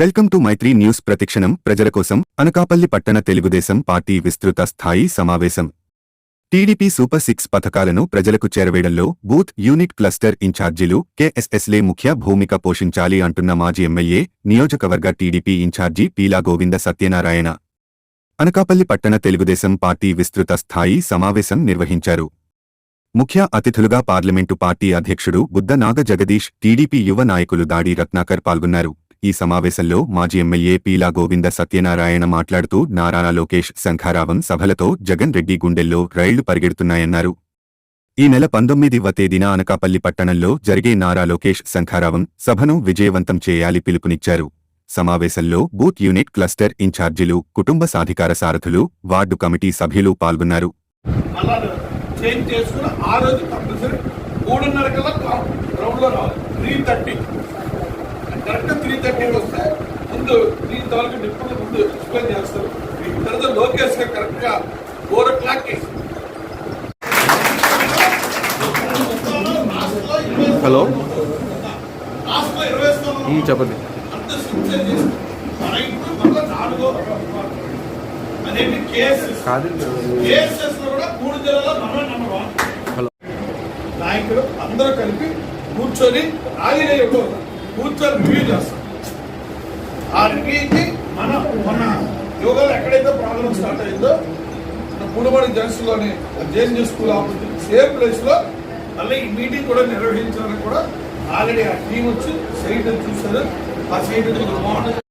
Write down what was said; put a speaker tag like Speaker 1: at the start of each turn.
Speaker 1: Welcome to Maitri news ప్రతిక్షణం. ప్రజల కోసం అనకాపల్లి పట్టణ తెలుగుదేశం పార్టీ విస్తృత స్థాయి సమావేశం. టీడీపీ సూపర్ సిక్స్ పథకాలను ప్రజలకు చేరవేయడంలో బూత్ యూనిట్ క్లస్టర్ ఇన్ఛార్జీలు కేఎస్ఎస్లే ముఖ్య భూమిక పోషించాలి అంటున్న మాజీ ఎమ్మెల్యే నియోజకవర్గ టీడీపీ ఇన్ఛార్జి పీలా గోవింద సత్యనారాయణ. అనకాపల్లి పట్టణ తెలుగుదేశం పార్టీ విస్తృత స్థాయి సమావేశం నిర్వహించారు. ముఖ్య అతిథులుగా పార్లమెంటు పార్టీ అధ్యక్షుడు బుద్ధనాగ జగదీష్ టీడీపీ యువ నాయకులు దాడి రత్నాకర్ పాల్గొన్నారు. ఈ సమావేశంలో మాజీ ఎమ్మెల్యే పీలా గోవింద సత్యనారాయణ మాట్లాడుతూ నారాయణ లోకేష్ శంఖారావం సభలతో జగన్ రెడ్డి గుండెల్లో రైళ్ళు పరిగెడుతున్నాయన్నారు. ఈ నెల పంతొమ్మిదివ తేదీన అనకాపల్లి పట్టణంలో జరిగే నారా లోకేష్ శంఖారావం సభను విజయవంతం చేయాలి పిలుపునిచ్చారు. సమావేశంలో బూత్ యూనిట్ క్లస్టర్ ఇన్ఛార్జీలు కుటుంబ సాధికార సారథులు వార్డు కమిటీ సభ్యులు పాల్గొన్నారు.
Speaker 2: చేంజ్ చేసుకుని ఆ రోజు తప్పనిసరి మూడున్నర కల్లా గ్రౌండ్లో రావాలి. Three thirty. Correct three thirty వస్తే ముందు త్రీ తాలూకు నిపుణులు ముందు ఎక్స్ప్లెయిన్ చేస్తారు తర్వాత లోకేష్గా కరెక్ట్గా ఫోర్ ఓ క్లాక్
Speaker 3: హలో? చెప్పండి. కాదు.
Speaker 2: నాయకులు అందరూ కలిపి కూర్చొని ఆగిన కూర్చొని రివ్యూ చేస్తాం. ఆ రివ్యూకి మన మన యోగాలో ఎక్కడైతే ప్రాబ్లం స్టార్ట్ అయిందో పూడబడి జంక్షన్లోని జేఎన్జీ స్కూల్ ఆపోజిట్ సేమ్ ప్లేస్లో మళ్ళీ ఈ మీటింగ్ కూడా నిర్వహించాలని కూడా ఆల్రెడీ ఆ టీం వచ్చి సైట్ చూశారు. ఆ సైట్ కొంచెం బాగుంటుంది